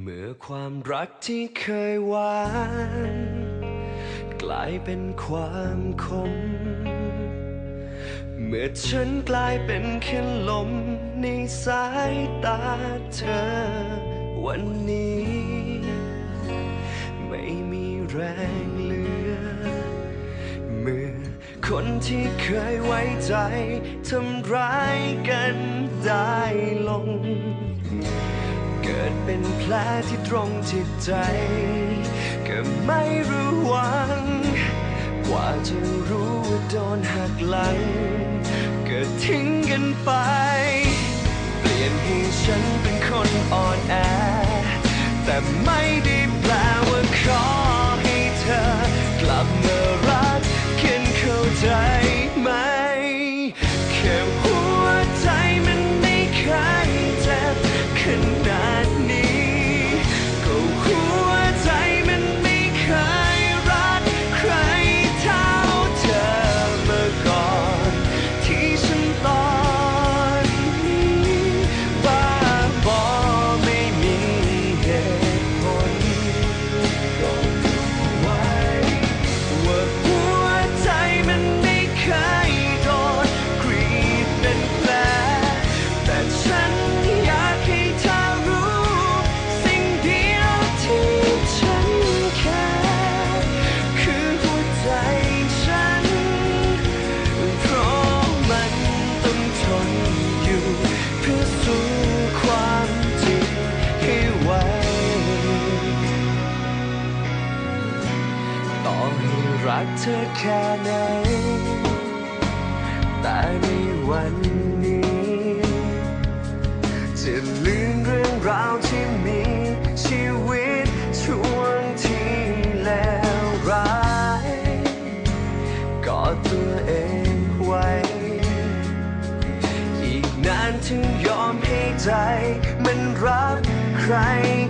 เมื่อความรักที่เคยหวาน กลายเป็นความคมเมื่อฉันกลายเป็นแค่ลมในสายตาเธอ วันนี้ ไม่มีแรงเหลือ เมื่อคนที่เคยไว้ใจทำร้ายกันได้ลง เป็นแผลที่ตรงจิตใจ ก็ไม่รู้หวัง กว่าจะรู้ว่าโดนหักหลัง ก็ทิ้งกันไป เปลี่ยนให้ฉันเป็นคนอ่อนแอ แต่ไม่ได้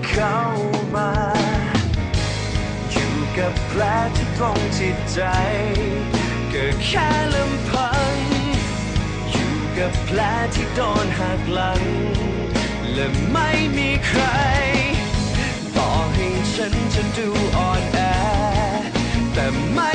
เข้ามา อยู่กับแผลที่ตรงจิตใจก็แค่ลำพัง อยู่กับแผลที่โดนหักหลัง และไม่มีใคร ต่อให้ฉันจะดูอ่อนแอ แต่ไม่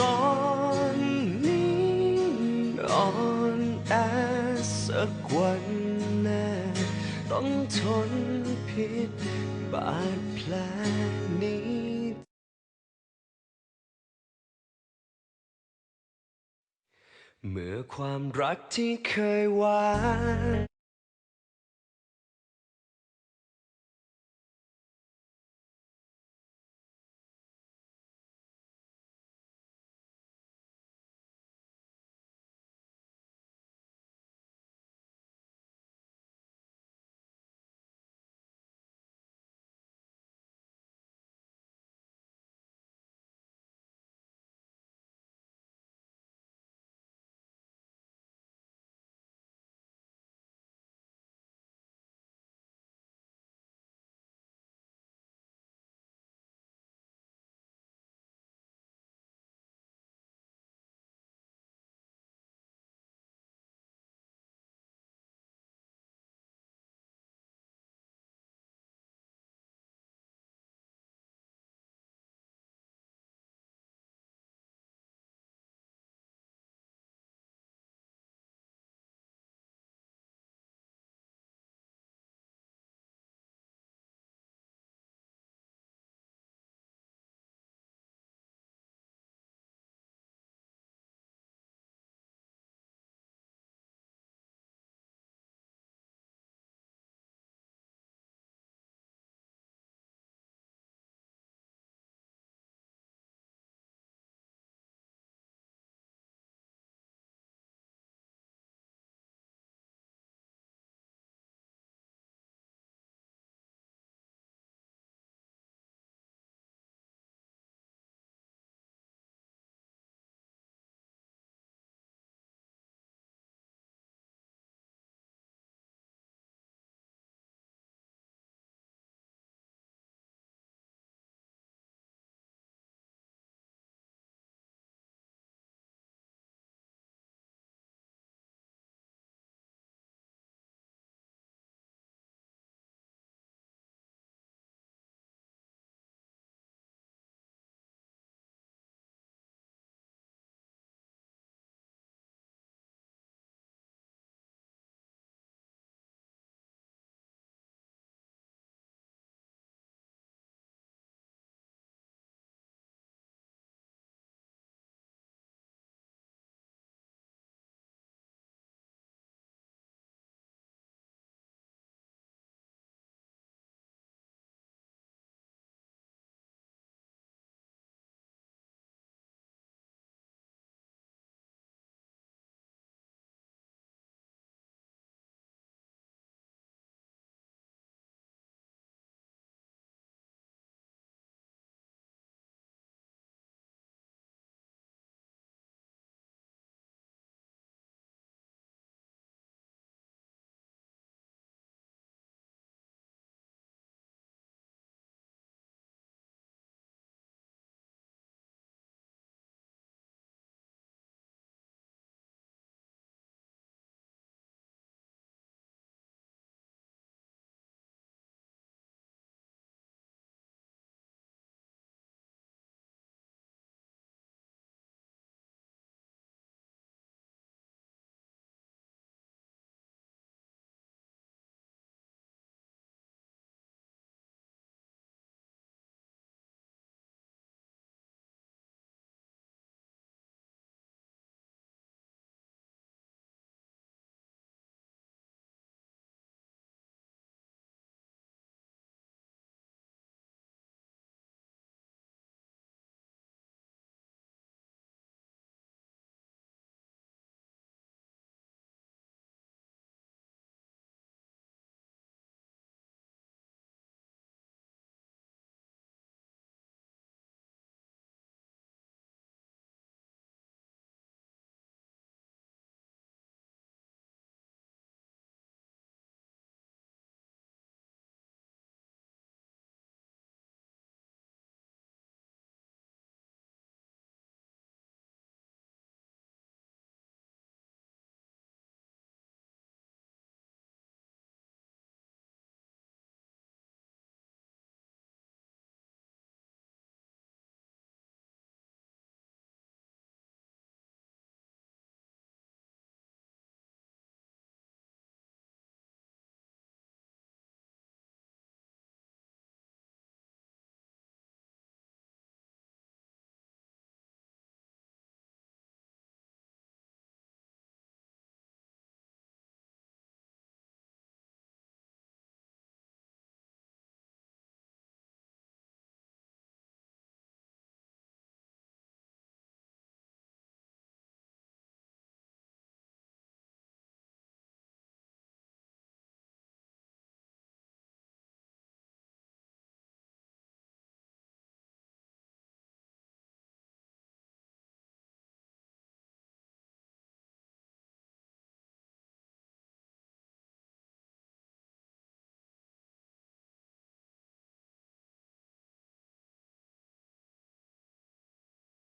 ตอนนี้อ่อนแอสักวันแน่ต้องทนผิดบาดแผลนี้เมื่อความรักที่เคยหวาน